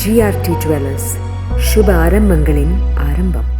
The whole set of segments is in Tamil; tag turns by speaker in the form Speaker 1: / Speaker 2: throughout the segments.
Speaker 1: ஜிஆர்டி ஜுவல்லர்ஸ் சுப ஆரம்பங்களின் ஆரம்பம்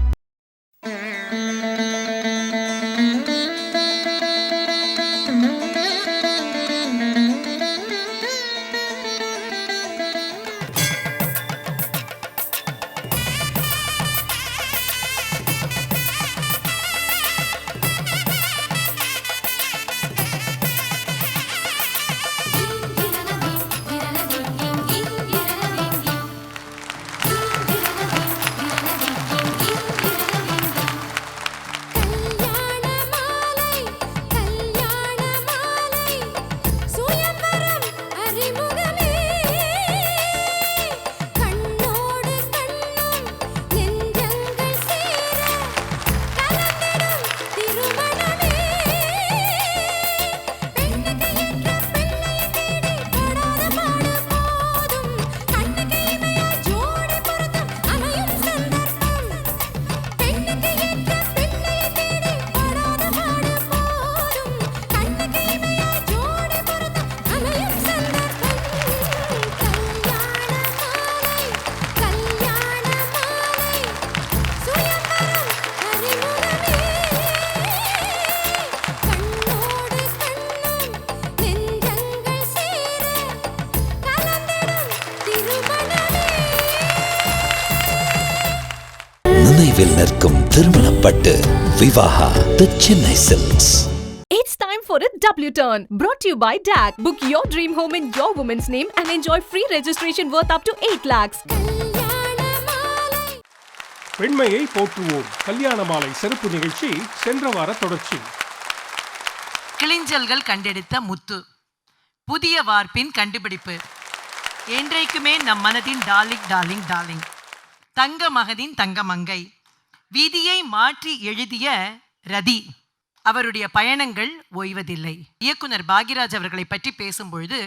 Speaker 2: திருமணப்பட்டு Vivaha the Chennai silks
Speaker 3: It's time for a W turn. Brought to you by DAC. Book your dream home in your woman's name and enjoy free registration worth up to 8 lakhs.
Speaker 4: கல்யாண மாலை
Speaker 5: பெண்மையை போற்றுவோம் கல்யாண மாலை சிறப்பு நிகழ்ச்சி சென்ற வார தொடர்ச்சி
Speaker 6: கிளிஞ்சல்கள் கண்டெடுத்த முத்து புதிய வார்ப்பின் கண்டுபிடிப்பு என்றைக்குமே நம் மனதின் டார்லிங் டார்லிங் டார்லிங் தங்க மகதின் தங்க மங்கை விதியை மாற்றி எழுதிய ரதி. அவருடைய பயணங்கள் ஓய்வதில்லை. இயக்குனர் பாகிராஜ் அவர்களை பற்றி பேசும்பொழுது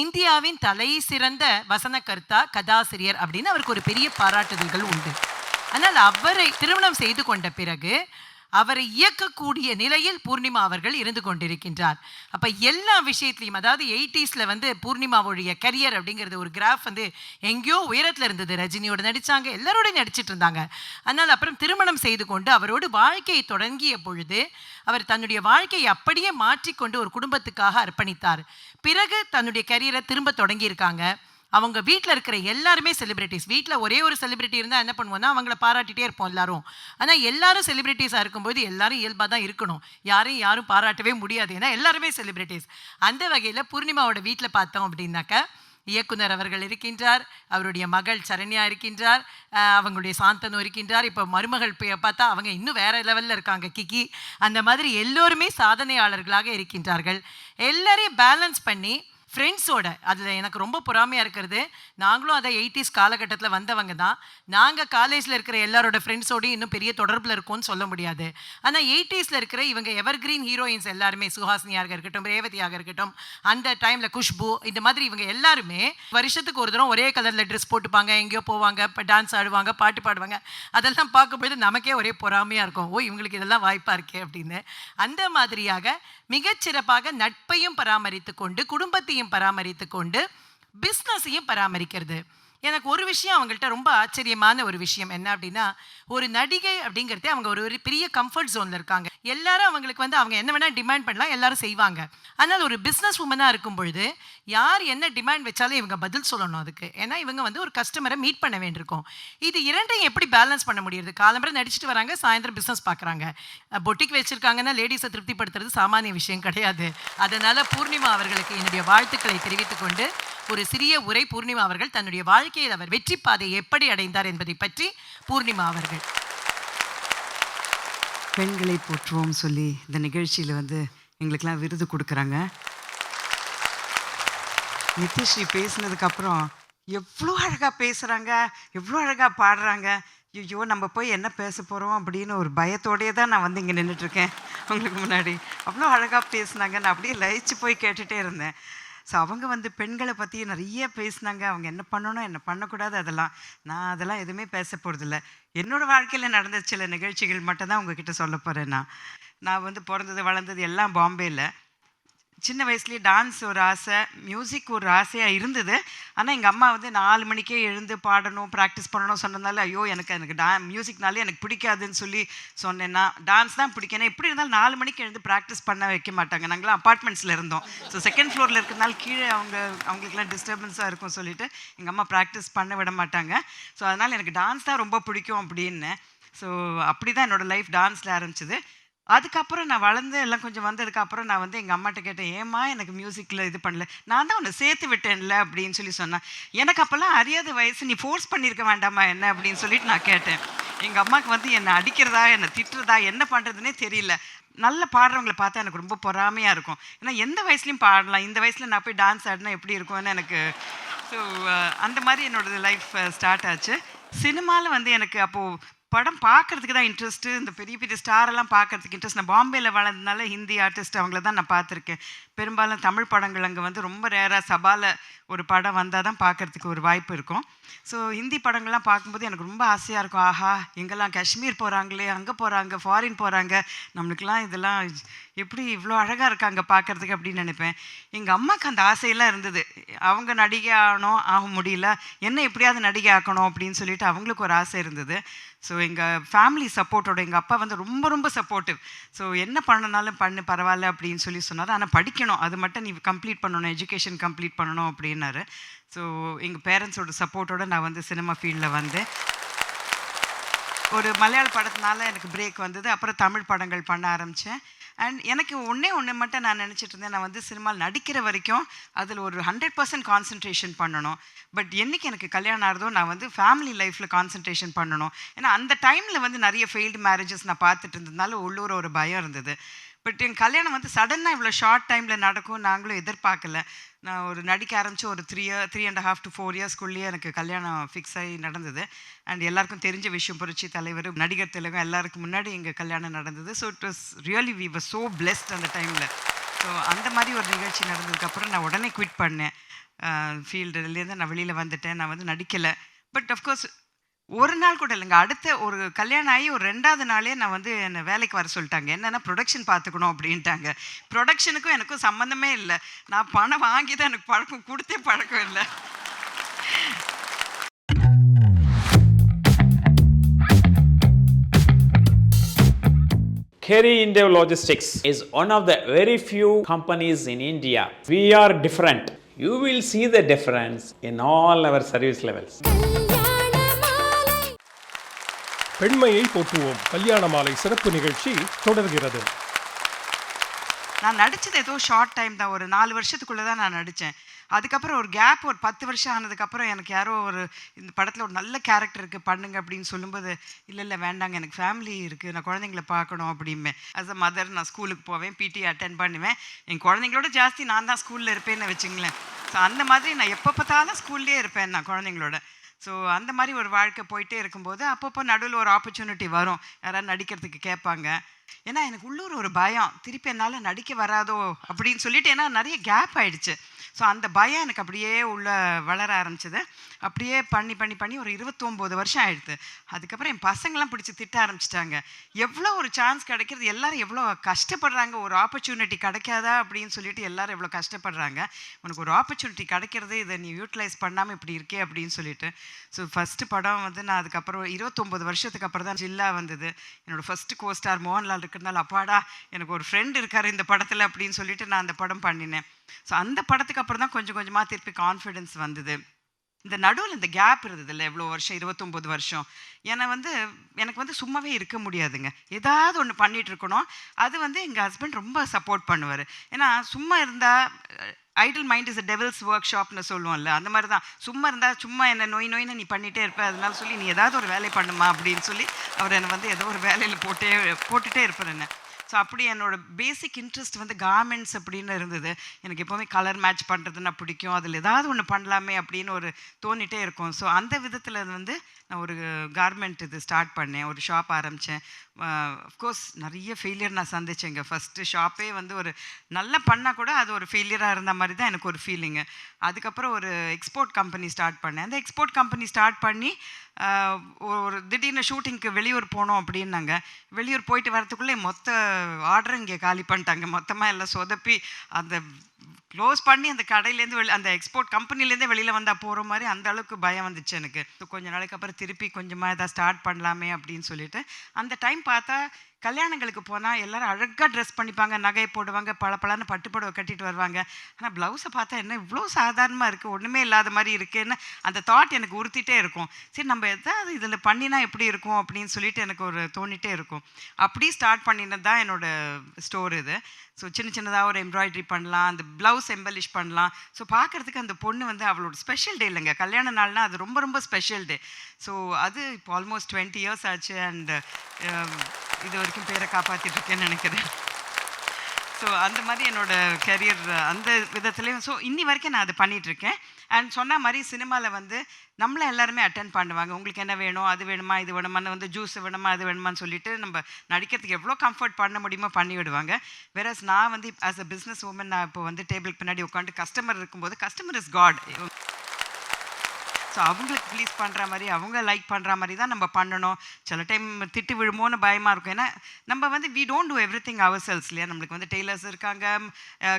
Speaker 6: இந்தியாவின் தலை சிறந்த வசன கர்த்தா கதாசிரியர் அப்படின்னு அவருக்கு ஒரு பெரிய பாராட்டுதல்கள் உண்டு. ஆனால் அவரை திருமணம் செய்து கொண்ட பிறகு அவரை இயக்கக்கூடிய நிலையில் பூர்ணிமா அவர்கள் இருந்து கொண்டிருக்கின்றார். அப்போ எல்லா விஷயத்துலையும் அதாவது எயிட்டிஸில் வந்து பூர்ணிமாவுடைய கரியர் அப்படிங்கிறது ஒரு கிராஃப் வந்து எங்கேயோ உயரத்தில் இருந்தது. ரஜினியோடு நடித்தாங்க எல்லாரோடையும் நடிச்சிட்டு இருந்தாங்க. அதனால் அப்புறம் திருமணம் செய்து கொண்டு அவரோடு வாழ்க்கையை தொடங்கிய பொழுது அவர் தன்னுடைய வாழ்க்கையை அப்படியே மாற்றிக்கொண்டு ஒரு குடும்பத்துக்காக அர்ப்பணித்தார். பிறகு தன்னுடைய கரியரை திரும்ப தொடங்கியிருக்காங்க. அவங்க வீட்டில் இருக்கிற எல்லாருமே செலிபிரிட்டிஸ் வீட்டில் ஒரே ஒரு செலிபிரிட்டி இருந்தால் என்ன பண்ணுவோம்னா அவங்கள பாராட்டிகிட்டே இருப்போம் எல்லாரும். ஆனால் எல்லாரும் செலிபிரிட்டிஸாக இருக்கும்போது எல்லாரும் இயல்பாக தான் இருக்கணும். யாரையும் யாரும் பாராட்டவே முடியாது. ஏன்னா எல்லாருமே செலிபிரிட்டிஸ் அந்த வகையில் பூர்ணிமாவோட வீட்டில் பார்த்தோம் அப்படின்னாக்கா இயக்குனர் அவர்கள் இருக்கின்றார் அவருடைய மகள் சரண்யா இருக்கின்றார் அவங்களுடைய சாந்தனு இருக்கின்றார். இப்போ மருமகள் பார்த்தா அவங்க இன்னும் வேற லெவலில் இருக்காங்க. கிக்கி. அந்த மாதிரி எல்லோருமே சாதனையாளர்களாக இருக்கின்றார்கள். எல்லாரையும் பேலன்ஸ் பண்ணி ஃப்ரெண்ட்ஸோட அதில் எனக்கு ரொம்ப பொறாமையாக இருக்கிறது. நாங்களும் அதை எயிட்டிஸ் காலகட்டத்தில் வந்தவங்க தான். நாங்கள் காலேஜில் இருக்கிற எல்லாரோட ஃப்ரெண்ட்ஸோடையும் இன்னும் பெரிய தொடர்பில் இருக்கோம்னு சொல்ல முடியாது. ஆனால் எயிட்டிஸில் இருக்கிற இவங்க எவர்கிரீன் ஹீரோயின்ஸ் எல்லாருமே சுஹாசினியாக இருக்கட்டும் ரேவதியாக இருக்கட்டும் அந்த டைமில் குஷ்பு இந்த மாதிரி இவங்க எல்லாருமே வருஷத்துக்கு ஒரு தரம் ஒரே கலரில் ட்ரெஸ் போட்டுப்பாங்க. எங்கேயோ போவாங்க இப்போ டான்ஸ் ஆடுவாங்க பாட்டு பாடுவாங்க. அதெல்லாம் பார்க்கும்பொழுது நமக்கே ஒரே பொறாமையாக இருக்கும். ஓ இவங்களுக்கு இதெல்லாம் வாய்ப்பாக இருக்கே அப்படின்னு. அந்த மாதிரியாக மிகச்சிறப்பாக நட்பையும் பராமரித்து கொண்டு குடும்பத்தையும் பராமரித்து கொண்டு பிஸ்னஸையும் பராமரிக்கிறது. எனக்கு ஒரு விஷயம் அவங்கள்ட்ட ரொம்ப ஆச்சரியமான ஒரு விஷயம் என்ன அப்படின்னா ஒரு நடிகை அப்படிங்கிறதே அவங்க ஒரு ஒரு பெரிய கம்ஃபர்ட் ஜோனில் இருக்காங்க. எல்லாரும் அவங்களுக்கு வந்து அவங்க என்ன வேணால் டிமாண்ட் பண்ணலாம் எல்லாரும் செய்வாங்க. ஆனால் ஒரு பிஸ்னஸ் உமனாக இருக்கும் பொழுது யார் என்ன டிமாண்ட் வச்சாலும் இவங்க பதில் சொல்லணும் அதுக்கு. ஏன்னா இவங்க வந்து ஒரு கஸ்டமரை மீட் பண்ண வேண்டியிருக்கும். இது இரண்டையும் எப்படி பேலன்ஸ் பண்ண முடியுது? காலம்பரம் நடிச்சிட்டு வராங்க சாயந்தரம் பிஸ்னஸ் பார்க்குறாங்க பொட்டிக் வச்சுருக்காங்கன்னா லேடிஸை திருப்திப்படுத்துறது சாமானிய விஷயம் கிடையாது. அதனால் பூர்ணிமா அவர்களுக்கு என்னுடைய வாழ்த்துக்களை தெரிவித்துக்கொண்டு ஒரு சிறிய உரை பூர்ணிமா அவர்கள் தன்னுடைய வாழ்க்கையில் அவர் வெற்றி பாதையை எப்படி அடைந்தார் என்பதை பற்றி பூர்ணிமா அவர்கள்
Speaker 7: பெண்களை போற்றுவோம் சொல்லி இந்த நிகழ்ச்சியில் வந்து எங்களுக்கெல்லாம் விருது கொடுக்குறாங்க. நித்யஸ்ரீ பேசினதுக்கப்புறம் எவ்வளோ அழகாக பேசுகிறாங்க எவ்வளோ அழகாக பாடுறாங்க. ஐயோ நம்ம போய் என்ன பேச போகிறோம் அப்படின்னு ஒரு பயத்தோடையே தான் நான் வந்து இங்கே நின்றுட்டுருக்கேன் உங்களுக்கு முன்னாடி அவ்வளோ அழகாக பேசுனாங்க. நான் அப்படியே லயிச்சு போய் கேட்டுகிட்டே இருந்தேன். ஸோ அவங்க வந்து பெண்களை பற்றி நிறைய பேசினாங்க. அவங்க என்ன பண்ணணும் என்ன பண்ணக்கூடாது அதெல்லாம். நான் அதெல்லாம் எதுவுமே பேச போகிறதில்ல என்னோட வாழ்க்கையில் நடந்த சில நிகழ்ச்சிகள் மட்டும் தான் உங்ககிட்ட சொல்ல போகிறேன் நான். நான் வந்து பிறந்தது வளர்ந்தது எல்லாம் பாம்பேயில் சின்ன வயசுலேயே டான்ஸ் ஒரு ஆசை மியூசிக் ஒரு ஆசையாக இருந்தது. ஆனால் எங்கள் அம்மா வந்து நாலு மணிக்கே எழுந்து பாடணும் ப்ராக்டிஸ் பண்ணணும் சொன்னதுனால ஐயோ எனக்கு எனக்கு டா மியூசிக்னாலே எனக்கு பிடிக்காதுன்னு சொல்லி சொன்னேன்னா டான்ஸ் தான் பிடிக்கணும் எப்படி இருந்தாலும் நாலு மணிக்கு எழுந்து ப்ராக்டிஸ் பண்ண வைக்க மாட்டாங்க. நாங்களாம் அப்பார்ட்மெண்ட்ஸில் இருந்தோம். ஸோ செகண்ட் ஃப்ளோரில் இருக்கிறதுனால கீழே அவங்க அவங்களுக்குலாம் டிஸ்டர்பன்ஸாக இருக்கும் சொல்லிட்டு எங்கள் அம்மா ப்ராக்டிஸ் பண்ண விட மாட்டாங்க. ஸோ அதனால் எனக்கு டான்ஸ் தான் ரொம்ப பிடிக்கும் அப்படின்னு. ஸோ அப்படி தான் என்னோடய லைஃப் டான்ஸில் ஆரம்பிச்சது. அதுக்கப்புறம் நான் வளர்ந்து எல்லாம் கொஞ்சம் வந்ததுக்கப்புறம் நான் வந்து எங்கள் அம்மாட்ட கேட்டேன் ஏம்மா எனக்கு மியூசிக்கில் இது பண்ணல? நான் தான் உன்னை சேர்த்து விட்டேன்ல அப்படின்னு சொல்லி சொன்னேன். எனக்கு அப்போல்லாம் அறியாத வயசு நீ ஃபோர்ஸ் பண்ணியிருக்க வேண்டாமா என்ன? அப்படின்னு சொல்லிட்டு நான் கேட்டேன். எங்கள் அம்மாவுக்கு வந்து என்னை அடிக்கிறதா என்னை திட்டுறதா என்ன பண்ணுறதுனே தெரியல. நல்ல பாடுறவங்களை பார்த்தா எனக்கு ரொம்ப பொறாமையாக இருக்கும். ஏன்னா எந்த வயசுலையும் பாடலாம். இந்த வயசில் நான் போய் டான்ஸ் ஆடினா எப்படி இருக்கும்னு எனக்கு ஸோ அந்த மாதிரி என்னோடய லைஃப் ஸ்டார்ட் ஆச்சு. சினிமாவில் வந்து எனக்கு அப்போது படம் பார்க்கறதுக்கு தான் இன்ட்ரெஸ்ட்டு இந்த பெரிய பெரிய ஸ்டாரெல்லாம் பார்க்கறதுக்கு இன்ட்ரெஸ்ட் நான் பாம்பேயில் வளர்ந்ததுனால ஹிந்தி ஆர்டிஸ்ட் அவங்கள தான் நான் பார்த்துருக்கேன். பெரும்பாலும் தமிழ் படங்கள் அங்கே வந்து ரொம்ப ரேராக சபாவில் ஒரு படம் வந்தால் தான் பார்க்கறதுக்கு ஒரு வாய்ப்பு இருக்கும். ஸோ ஹிந்தி படங்கள்லாம் பார்க்கும்போது எனக்கு ரொம்ப ஆசையாக இருக்கும். ஆஹா எங்கெல்லாம் காஷ்மீர் போகிறாங்களே அங்கே போகிறாங்க ஃபாரின் போகிறாங்க நம்மளுக்கெல்லாம் இதெல்லாம் எப்படி இவ்வளோ அழகாக இருக்காங்க பார்க்கறதுக்கு அப்படின்னு நினைப்பேன். எங்கள் அம்மாவுக்கு அந்த ஆசையெல்லாம் இருந்தது. அவங்க நடிகை ஆகணும் ஆக முடியல. என்ன எப்படியாவது நடிகை ஆக்கணும் அப்படின்னு சொல்லிட்டு அவங்களுக்கு ஒரு ஆசை இருந்தது. ஸோ எங்கள் ஃபேமிலி சப்போர்ட்டோட எங்கள் அப்பா வந்து ரொம்ப ரொம்ப சப்போர்ட்டிவ் ஸோ என்ன பண்ணனாலும் பண்ணு பரவாயில்ல அப்படின்னு சொல்லி சொன்னார். ஆனால் படிக்கணும். அது மட்டும் நீ கம்ப்ளீட் பண்ணணும். எஜுகேஷன் கம்ப்ளீட் பண்ணணும் அப்படின்னாரு. ஸோ எங்கள் பேரண்ட்ஸோட சப்போர்ட்டோட நான் வந்து சினிமா ஃபீல்டில் வந்தேன். ஒரு மலையாள படத்தினால எனக்கு பிரேக் வந்தது. அப்புறம் தமிழ் படங்கள் பண்ண ஆரம்பித்தேன் அண்ட் எனக்கு ஒன்றே ஒன்று மட்டும் நான் நினச்சிட்டு இருந்தேன். நான் வந்து சினிமாவில் நடிக்கிற வரைக்கும் அதில் ஒரு ஹண்ட்ரட் பர்சன்ட் கான்சன்ட்ரேஷன் பண்ணணும். பட் என்னைக்கு எனக்கு கல்யாணம் ஆகிறதோ நான் வந்து ஃபேமிலி லைஃப்பில் கான்சன்ட்ரேஷன் பண்ணணும். ஏன்னா அந்த டைமில் வந்து நிறைய ஃபெயில்டு மேரேஜஸ் நான் பார்த்துட்டு இருந்ததுனால உள்ளூர் ஒரு பயம் இருந்தது. பட் என் கல்யாணம் வந்து சடனாக இவ்வளோ ஷார்ட் டைமில் நடக்கும் நாங்களும் எதிர்பார்க்கல. நான் ஒரு நடிக்க ஆரம்பித்து ஒரு three year three and half to four இயர்ஸ்க்குள்ளேயே எனக்கு கல்யாணம் ஃபிக்ஸ் ஆகி நடந்தது. அண்ட் எல்லாருக்கும் தெரிஞ்ச விஷயம் புரட்சி தலைவர் நடிகர் திலகம் எல்லாருக்கும் முன்னாடி எங்கள் கல்யாணம் நடந்தது. So it was really we were so blessed அந்த டைமில் ஸோ அந்த மாதிரி ஒரு நிகழ்ச்சி நடந்ததுக்கப்புறம் நான் உடனே குவிட் பண்ணேன். ஃபீல்டுலேருந்து நான் வெளியில் வந்துட்டேன். நான் வந்து நடிக்கலை. பட் அஃப்கோர்ஸ் ஒரு நாள் கூட இல்லைங்க அடுத்த ஒரு கல்யாணம் ஆகி ஒரு ரெண்டாவது நாளே நான் வந்து என்னை வேலைக்கு வர சொல்லிட்டாங்க என்னென்னா ப்ரொடக்ஷன் பார்த்துக்கணும் அப்படின்ட்டாங்க ப்ரொடக்ஷனுக்கும் எனக்கும் சம்மந்தமே இல்லை நான் பணம் வாங்கி தான் எனக்கு பழக்கம் கொடுத்தே பழக்கம் இல்லை
Speaker 8: Kerry Indev Logistics is one of the very few companies in India. We are different. You will see the difference in all our service levels.
Speaker 5: பெண்மையை போற்றுவோம். கல்யாண மாலை சிறப்பு நிகழ்ச்சி தொடர்கிறது.
Speaker 7: நான் நடித்தது ஏதோ ஷார்ட் டைம் தான். ஒரு நாலு வருஷத்துக்குள்ளே தான் நான் நடித்தேன் அதுக்கப்புறம் ஒரு கேப் ஒரு பத்து வருஷம் ஆனதுக்கப்புறம் எனக்கு யாரோ ஒரு இந்த படத்தில் ஒரு நல்ல கேரக்டர் இருக்குது பண்ணுங்க அப்படின்னு சொல்லும்போது இல்லை இல்லை வேண்டாங்க எனக்கு ஃபேமிலி இருக்குது நான் குழந்தைங்கள பார்க்கணும் அப்படிமே அஸ் அ மதர் நான் ஸ்கூலுக்கு போவேன் பிடி அட்டென்ட் பண்ணுவேன். என் குழந்தைங்களோட ஜாஸ்தி நான் தான் ஸ்கூலில் இருப்பேன்னு வச்சுங்களேன். ஸோ அந்த மாதிரி நான் எப்போ பார்த்தாலும் ஸ்கூல்லேயே இருப்பேன் நான் குழந்தைங்களோட. ஸோ அந்த மாதிரி ஒரு வாழ்க்கை போயிட்டே இருக்கும்போது அப்பப்போ நடுவில் ஒரு ஆப்பர்ச்சுனிட்டி வரும். யாராவது நடிக்கிறதுக்கு கேட்பாங்க. ஏன்னா எனக்கு உள்ளூர் ஒரு பயம். திருப்பி என்னால் நடிக்க வராதோ அப்படின்னு சொல்லிட்டு ஏன்னா நிறைய கேப் ஆயிடுச்சு. ஸோ அந்த பயம் எனக்கு அப்படியே உள்ள வளர ஆரம்பிச்சது. அப்படியே பண்ணி பண்ணி பண்ணி ஒரு இருபத்தொம்போது வருஷம் ஆயிடுது. அதுக்கப்புறம் என் பசங்களாம் பிடிச்சி திட்ட ஆரம்பிச்சிட்டாங்க. எவ்வளோ ஒரு சான்ஸ் கிடைக்கிறது? எல்லாரும் எவ்வளோ கஷ்டப்படுறாங்க? ஒரு ஆப்பர்ச்சுனிட்டி கிடைக்காதா? அப்படின்னு சொல்லிட்டு எல்லாரும் எவ்வளோ கஷ்டப்படுறாங்க. உனக்கு ஒரு ஆப்பர்ச்சுனிட்டி கிடைக்கிறது இதை நீ யூட்டிலைஸ் பண்ணாமல் இப்படி இருக்கே அப்படின்னு சொல்லிட்டு. ஸோ ஃபஸ்ட்டு படம் வந்து நான் அதுக்கப்புறம் இருபத்தொம்போது வருஷத்துக்கு அப்புறம் தான் ஜில்லா வந்தது. என்னோடய ஃபஸ்ட்டு கோஸ்டார் மோகன்லால் மோகன்லால் இருக்கிறதுனால அப்பாடா எனக்கு ஒரு ஃப்ரெண்ட் இருக்கார் இந்த படத்தில் அப்படின்னு சொல்லிட்டு நான் அந்த படம் பண்ணினேன். ஸோ அந்த படத்துக்கு அப்புறம் தான் கொஞ்சம் கொஞ்சமாக திருப்பி கான்ஃபிடென்ஸ் வந்தது. இந்த நடுவில் இந்த கேப் இருந்ததில்ல எவ்வளோ வருஷம் இருபத்தொம்போது வருஷம். ஏன்னா வந்து எனக்கு வந்து சும்மாவே இருக்க முடியாதுங்க. ஏதாவது ஒன்று பண்ணிகிட்டு இருக்கணும். அது வந்து எங்கள் ஹஸ்பண்ட் ரொம்ப சப்போர்ட் பண்ணுவார். ஏன்னா சும்மா இருந்தால் idle mind is a devil's work ஷாப்னு சொல்லுவோம்ல அந்த மாதிரி தான் சும்மா இருந்தால் சும்மா என்ன நோய் நோயின்னு நீ பண்ணிகிட்டே இருப்ப அதனால சொல்லி நீ ஏதாவது ஒரு வேலை பண்ணுமா அப்படின்னு சொல்லி அவர் என்னை வந்து ஏதோ ஒரு வேலையில் போட்டே போட்டுகிட்டே இருப்பார் என்ன. ஸோ அப்படி என்னோட பேசிக் இன்ட்ரெஸ்ட் வந்து கார்மெண்ட்ஸ் அப்படின்னு இருந்தது. எனக்கு எப்போவுமே கலர் மேட்ச் பண்ணுறதுன்னா பிடிக்கும். அதில் ஏதாவது ஒன்று பண்ணலாமே அப்படின்னு ஒரு தோணிட்டே இருக்கும். ஸோ அந்த விதத்தில் வந்து நான் ஒரு கார்மெண்ட் இது ஸ்டார்ட் பண்ணேன். ஒரு ஷாப் ஆரம்பித்தேன் அஃப்கோர்ஸ் நிறைய ஃபெயிலியர் நான் சந்திச்சேங்க. ஃபஸ்ட்டு ஷாப்பே வந்து ஒரு நல்லா பண்ணால் கூட அது ஒரு ஃபெயிலியராக இருந்த மாதிரி தான் எனக்கு ஒரு ஃபீலிங்கு அதுக்கப்புறம் ஒரு எக்ஸ்போர்ட் கம்பெனி ஸ்டார்ட் பண்ணேன். அந்த எக்ஸ்போர்ட் கம்பெனி ஸ்டார்ட் பண்ணி ஒரு திடீர்னு ஷூட்டிங்க்கு வெளியூர் போனோம் அப்படின்னாங்க. வெளியூர் போயிட்டு வரத்துக்குள்ளே மொத்த ஆர்டர் இங்கே காலி பண்ணிட்டாங்க. மொத்தமாக எல்லாம் சொதப்பி அந்த க்ளோஸ் பண்ணி அந்த கடையிலேருந்து வெளி அந்த எக்ஸ்போர்ட் கம்பெனிலேருந்தே வெளியில் வந்தால் போகிற மாதிரி அந்த அளவுக்கு பயம் வந்துச்சு எனக்கு. கொஞ்ச நாளைக்கு அப்புறம் திருப்பி கொஞ்சமாக எதாவது ஸ்டார்ட் பண்ணலாமே அப்படின்னு சொல்லிட்டு அந்த டைம் பார்த்தா கல்யாணங்களுக்கு போனால் எல்லோரும் அழகாக ட்ரெஸ் பண்ணிப்பாங்க நகை போடுவாங்க பளபளன்னு பட்டு புடவை கட்டிட்டு வருவாங்க. ஆனால் ப்ளவுஸை பார்த்தா என்ன இவ்வளோ சாதாரணமாக இருக்குது ஒன்றுமே இல்லாத மாதிரி இருக்குதுன்னு அந்த தாட் எனக்கு உறுத்திட்டே இருக்கும். சரி நம்ம எதாவது இதில் பண்ணினா எப்படி இருக்கும் அப்படின்னு சொல்லிட்டு எனக்கு ஒரு தோணிட்டே இருக்கும். அப்படி ஸ்டார்ட் பண்ணினது தான் என்னோட ஸ்டோர் இது. ஸோ சின்ன சின்னதாக ஒரு எம்ப்ராய்டரி பண்ணலாம் அந்த ப்ளவுஸ் எம்பலிஷ் பண்ணலாம். ஸோ பார்க்குறதுக்கு அந்த பொண்ணு வந்து அவளோட ஸ்பெஷல் டே இல்லைங்க. கல்யாண நாள்னா அது ரொம்ப ரொம்ப ஸ்பெஷல் டே ஸோ அது இப்போ ஆல்மோஸ்ட் டுவெண்ட்டி இயர்ஸ் ஆச்சு அண்ட் um, இது வரைக்கும் பேரை காப்பாற்றிட்டு இருக்கேன்னு நினைக்கிறேன். ஸோ அந்த மாதிரி என்னோட கெரியர் அந்த விதத்துலேயும் ஸோ இன்னி வரைக்கும் நான் அதை பண்ணிகிட்ருக்கேன் இருக்கேன். அண்ட் சொன்ன மாதிரி சினிமாவில் வந்து நம்மளை எல்லாருமே அட்டன் பண்ணுவாங்க. உங்களுக்கு என்ன வேணும் அது வேணுமா இது வேணுமான்னு வந்து ஜூஸ் வேணுமா அது வேணுமான்னு சொல்லிட்டு நம்ம நடிக்கிறதுக்கு எவ்வளோ கம்ஃபர்ட் பண்ண முடியுமோ பண்ணி விடுவாங்க. வேறஸ் நான் வந்து ஆஸ் அ பிஸ்னஸ் உமன் நான் இப்போ வந்து டேபிளுக்கு பின்னாடி உட்காந்து கஸ்டமர் இருக்கும்போது கஸ்டமர் இஸ் காட் ஸோ அவங்களுக்கு ப்ளீஸ் பண்ணுற மாதிரி அவங்க லைக் பண்ணுற மாதிரி தான் நம்ம பண்ணணும். சில டைம் திட்டு விழுமோன்னு பயமாக இருக்கும். ஏன்னா நம்ம வந்து we don't do everything ourselves இல்லையா? நம்மளுக்கு வந்து டெய்லர்ஸ் இருக்காங்க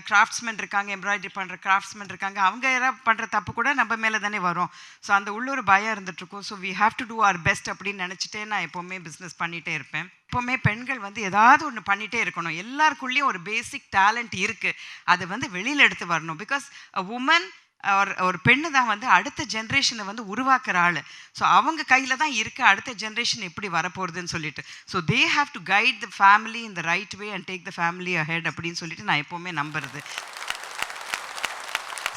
Speaker 7: கிராஃப்ட்ஸ்மென் இருக்காங்க எம்ப்ராய்டரி பண்ணுற கிராஃப்ட்ஸ்மென் இருக்காங்க. அவங்க யாராவது பண்ணுற தப்பு கூட நம்ம மேலே தானே வரும். ஸோ அந்த உள்ளூர் பயம் இருந்துகிட்ருக்கும் so we have to do our best அப்படின்னு நினச்சிட்டே நான் எப்போவுமே பிஸ்னஸ் பண்ணிகிட்டே இருப்பேன். எப்போவுமே பெண்கள் வந்து ஏதாவது ஒன்று பண்ணிகிட்டே இருக்கணும். எல்லாருக்குள்ளேயும் ஒரு பேசிக் டேலண்ட் இருக்குது அதை வந்து வெளியில் எடுத்து வரணும். பிகாஸ் அ உமன் ஒரு ஒரு பெண்ணு தான் வந்து அடுத்த ஜென்ரேஷனை வந்து உருவாக்குற ஆள். ஸோ அவங்க கையில் தான் இருக்குது அடுத்த ஜென்ரேஷன் எப்படி வரப்போகுதுன்னு சொல்லிட்டு. So they have to guide the family in the right way and take the family ahead அப்படின்னு சொல்லிட்டு நான் எப்போவுமே நம்புறது.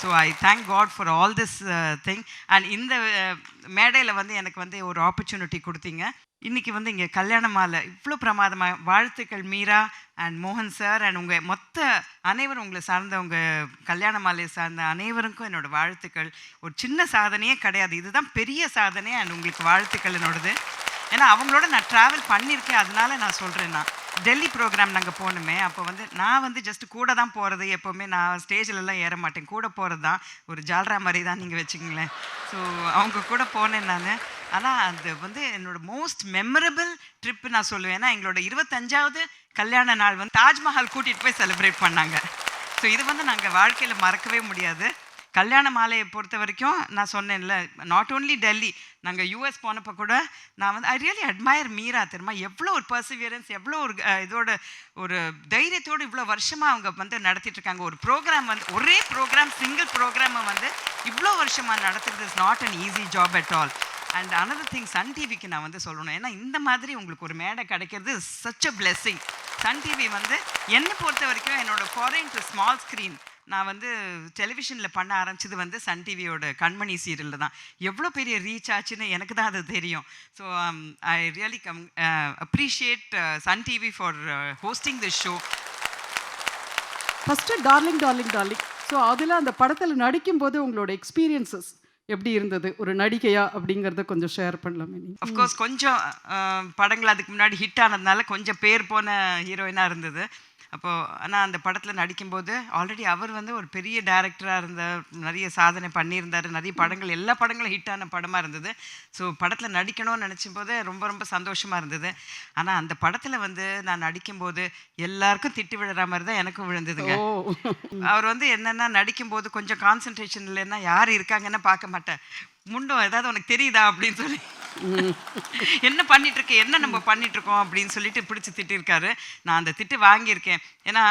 Speaker 7: So I thank God for all this thing and இந்த uh, மேடையில் வந்து எனக்கு வந்து ஒரு ஆப்பர்ச்சுனிட்டி கொடுத்தீங்க. இன்னைக்கு வந்து இங்கே கல்யாண மாலை. இவ்வளோ பிரமாதமாக வாழ்த்துக்கள் மீரா அண்ட் மோகன் சார் அண்ட் உங்கள் மொத்த அனைவரும் உங்களை சார்ந்த உங்கள் கல்யாண மாலையை சார்ந்த அனைவருக்கும் என்னோடய வாழ்த்துக்கள். ஒரு சின்ன சாதனையே கிடையாது. இதுதான் பெரிய சாதனை அண்ட் உங்களுக்கு வாழ்த்துக்கள் என்னோடது. ஏன்னா அவங்களோட நான் ட்ராவல் பண்ணியிருக்கேன். அதனால நான் சொல்கிறேன் நான். டெல்லி ப்ரோக்ராம் நாங்கள் போகணுமே அப்போ வந்து நான் வந்து ஜஸ்ட் கூட தான் போகிறது எப்போவுமே நான் ஸ்டேஜிலலாம் ஏற மாட்டேன். கூட போகிறது தான். ஒரு ஜால்ரா மாதிரி தான் நீங்கள் வச்சுக்கங்களேன். ஸோ அவங்க கூட போனேன் நான். ஆனால் அது வந்து என்னோட மோஸ்ட் மெமரபிள் ட்ரிப் நான் சொல்லுவேன். ஏன்னா எங்களோட இருபத்தஞ்சாவது கல்யாண நாள் வந்து தாஜ்மஹால் கூட்டிகிட்டு போய் செலிப்ரேட் பண்ணாங்க. ஸோ இது வந்து நாங்கள் வாழ்க்கையில் மறக்கவே முடியாது. கல்யாண மாலையை பொறுத்த வரைக்கும் நான் சொன்னேன்ல நாட் ஓன்லி டெல்லி நாங்கள் யூஎஸ் போனப்போ கூட நான் வந்து ஐ ரியலி அட்மயர் மீரா தெரியுமா? எவ்வளோ ஒரு பர்சிவியரன்ஸ் எவ்வளோ ஒரு இதோட ஒரு தைரியத்தோடு இவ்வளோ வருஷமாக அவங்க வந்து நடத்திட்டு இருக்காங்க. ஒரு ப்ரோக்ராம் வந்து ஒரே ப்ரோக்ராம் சிங்கிள் ப்ரோக்ராமை வந்து இவ்வளோ வருஷமாக நடத்துறது is not an easy job at all and another thing Sun டிவிக்கு நான் வந்து சொல்லணும். ஏன்னா இந்த மாதிரி உங்களுக்கு ஒரு மேடை கிடைக்கிறது such a blessing Sun TV வந்து என்னை பொறுத்த வரைக்கும் என்னோட ஃபாரின் டு ஸ்மால் ஸ்க்ரீன் நான் வந்து டெலிவிஷனில் பண்ண ஆரம்பிச்சது வந்து சன் டிவியோட கண்மணி சீரியலில் தான். எவ்வளோ பெரிய ரீச் ஆச்சுன்னு எனக்கு தான் அது தெரியும். So I really come appreciate Sun TV for hosting this show
Speaker 9: first darling darling darling so அதில் அந்த படத்தில் நடிக்கும்போது உங்களோட எக்ஸ்பீரியன்சஸ் எப்படி இருந்தது? ஒரு நடிகையா அப்படிங்கிறத கொஞ்சம் ஷேர் பண்ணலாமே
Speaker 7: அஃப்கோர்ஸ் கொஞ்சம் அஹ், படங்கள் அதுக்கு முன்னாடி ஹிட் ஆனதுனால கொஞ்சம் பேர் போன ஹீரோயினாக இருந்தது. அப்போது ஆனால் அந்த படத்தில் நடிக்கும்போது ஆல்ரெடி அவர் வந்து ஒரு பெரிய டேரக்டராக இருந்தார். நிறைய சாதனை பண்ணியிருந்தார். நிறைய படங்கள் எல்லா படங்களும் ஹிட்டான படமாக இருந்தது. ஸோ படத்தில் நடிக்கணும்னு நினச்சும் போது ரொம்ப ரொம்ப சந்தோஷமாக இருந்தது. ஆனால் அந்த படத்தில் வந்து நான் நடிக்கும்போது எல்லாருக்கும் திட்டு விழுற மாதிரி தான் எனக்கும் விழுந்ததுங்க. அவர் வந்து என்னன்னா நடிக்கும்போது கொஞ்சம் கான்சென்ட்ரேஷன் இல்லைன்னா யார் இருக்காங்கன்னு பார்க்க மாட்டேன். முண்டும் ஏதாவது உனக்கு தெரியுதா அப்படின்னு சொல்லி. என்ன பண்ணிட்டு இருக்க என்ன நம்ம பண்ணிட்டு இருக்கோம் அப்படின்னு சொல்லிட்டு பிடிச்சி திட்டிருக்காரு. நான் அந்த திட்டு வாங்கியிருக்கேன். ஏன்னா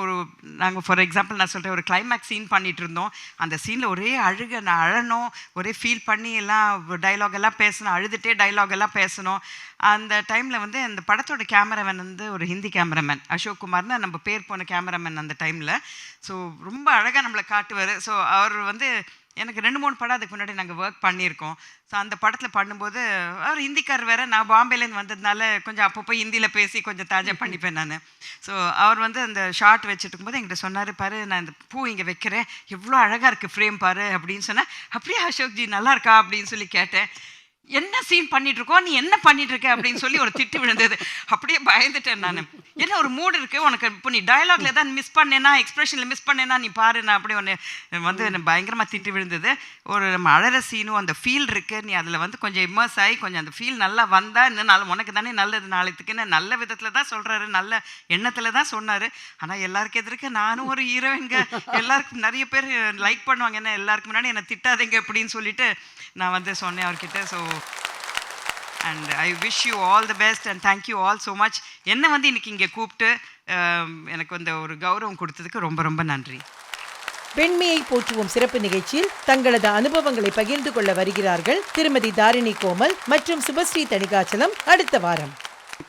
Speaker 7: ஒரு நாங்கள் ஃபார் எக்ஸாம்பிள் நான் சொல்கிறேன் ஒரு கிளைமேக்ஸ் சீன் பண்ணிட்டு இருந்தோம் அந்த சீனில் ஒரே அழுக நான் அழணும் ஒரே ஃபீல் பண்ணி எல்லாம் டைலாக் எல்லாம் பேசணும் அழுதுட்டே டைலாக் எல்லாம் பேசணும். அந்த டைமில் வந்து அந்த படத்தோட கேமராமேன் வந்து ஒரு ஹிந்தி கேமராமேன் அசோக் குமார்னு நம்ம பேர் போன கேமராமேன் அந்த டைமில் ஸோ ரொம்ப அழகாக நம்மளை காட்டுவார். ஸோ அவர் வந்து எனக்கு ரெண்டு மூணு படம் அதுக்கு முன்னாடி நாங்கள் ஒர்க் பண்ணியிருக்கோம். ஸோ அந்த படத்தில் பண்ணும்போது அவர் ஹிந்திக்கார் வேற. நான் பாம்பேலேருந்து வந்ததுனால கொஞ்சம் அப்பப்போ ஹிந்தியில் பேசி கொஞ்சம் தாஜா பண்ணிப்பேன் நான். ஸோ அவர் வந்து அந்த ஷார்ட் வச்சுட்டு இருக்கும்போது என்கிட்ட சொன்னார் பாரு நான் இந்த பூ இங்கே வைக்கிறேன். எவ்வளோ அழகாக இருக்குது ஃப்ரேம் பாரு அப்படின்னு சொன்னேன் அப்படியே அசோக்ஜி நல்லா இருக்கா? அப்படின்னு சொல்லி கேட்டேன். என்ன சீன் பண்ணிட்டு இருக்கோம் நீ என்ன பண்ணிட்டு இருக்க அப்படின்னு சொல்லி ஒரு திட்டு விழுந்தது. அப்படியே பயந்துட்டேன் நான். என்ன ஒரு மூடு இருக்கு? உனக்கு இப்போ நீ டயலாக்ல ஏதாவது மிஸ் பண்ணேனா எக்ஸ்பிரஷன்ல மிஸ் பண்ணேனா நீ பாரு நான் அப்படி ஒன்று வந்து எனக்கு பயங்கரமா திட்டு விழுந்தது. ஒரு நம்ம அழற சீனும் அந்த ஃபீல் இருக்கு. நீ அதில் வந்து கொஞ்சம் இம்மர்ஸ் ஆகி கொஞ்சம் அந்த ஃபீல் நல்லா வந்தா இன்னும் நாள் உனக்கு தானே நல்லது. நாளைத்துக்குன்னு நல்ல விதத்துல தான் சொல்றாரு நல்ல எண்ணத்துல தான் சொன்னாரு. ஆனால் எல்லாருக்கும் எதிர்க்க நானும் ஒரு ஹீரோயின்க எல்லாருக்கும் நிறைய பேர் லைக் பண்ணுவாங்க. என்ன எல்லாருக்கும் முன்னாடி என்னை திட்டாதீங்க அப்படின்னு சொல்லிட்டு நான் வந்து சொன்னேன் அவர்கிட்ட. So and I wish you all the best and thank you all so much என்னை வந்து இன்னைக்கு இங்கே கூப்பிட்டு எனக்கு வந்து ஒரு கௌரவம் கொடுத்ததுக்கு ரொம்ப ரொம்ப நன்றி.
Speaker 10: பெண்மையை போற்றுவோம் சிறப்பு நிகழ்ச்சியில் தங்களது அனுபவங்களை பகிர்ந்து கொள்ள வருகிறார்கள் திருமதி தாரிணி கோமல் மற்றும் சுபஸ்ரீ தணிகாச்சலம் அடுத்த வாரம்.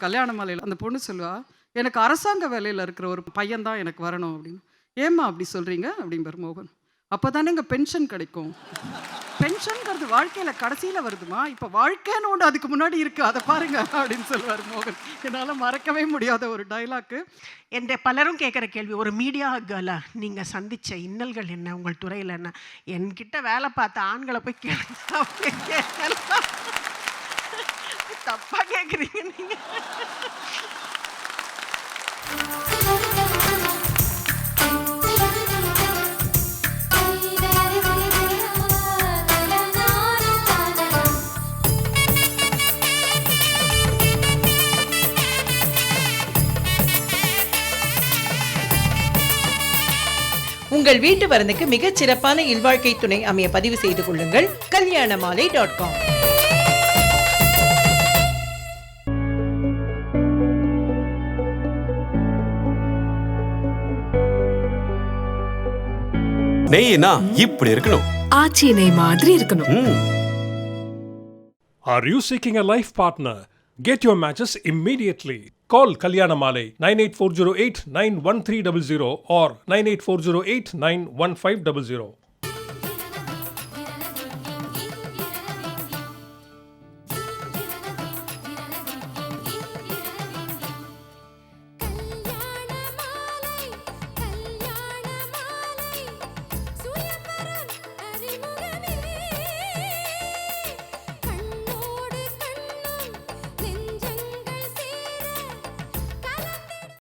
Speaker 9: கல்யாண மாலையில் அந்த பொண்ணு சொல்லுவா எனக்கு அரசாங்க வேலையில் இருக்கிற ஒரு பையன் தான் எனக்கு வரணும் அப்படின்னு. ஏம்மா அப்படி சொல்கிறீங்க அப்படிம்பார் மோகன். அப்போ தானேங்க பென்ஷன் கிடைக்கும். பென்ஷன்ங்கிறது வாழ்க்கையில் கடைசியில் வருதுமா? இப்போ வாழ்க்கைன்னு ஒன்று அதுக்கு முன்னாடி இருக்குது அதை பாருங்க அப்படின்னு சொல்லுவார் மோகன். என்னால் மறக்கவே முடியாத ஒரு டைலாக்கு
Speaker 11: என்ற பலரும் கேட்குற கேள்வி ஒரு மீடியா கேர்லா நீங்கள் சந்திச்ச இன்னல்கள் என்ன? உங்கள் துறையில் என்ன? என்கிட்ட வேலை பார்த்த ஆண்களை போய் கேளுங்க. தப்பாக கேட்குறீங்க நீங்கள்
Speaker 10: உங்கள் வீட்டு வரனுக்கு மிகச் சிறப்பான இல்வாழ்க்கை துணை அமைய பதிவு செய்து கொள்ளுங்கள் கல்யாண மாலை டாட் காம்
Speaker 12: நெய்னா இப்படி இருக்கணும்
Speaker 1: ஆச்சி நெய் மாதிரி இருக்கணும்.
Speaker 5: Are you seeking a life partner? Get your matches immediately. Call Kalyanamale 98408 91300 or 98408 91500.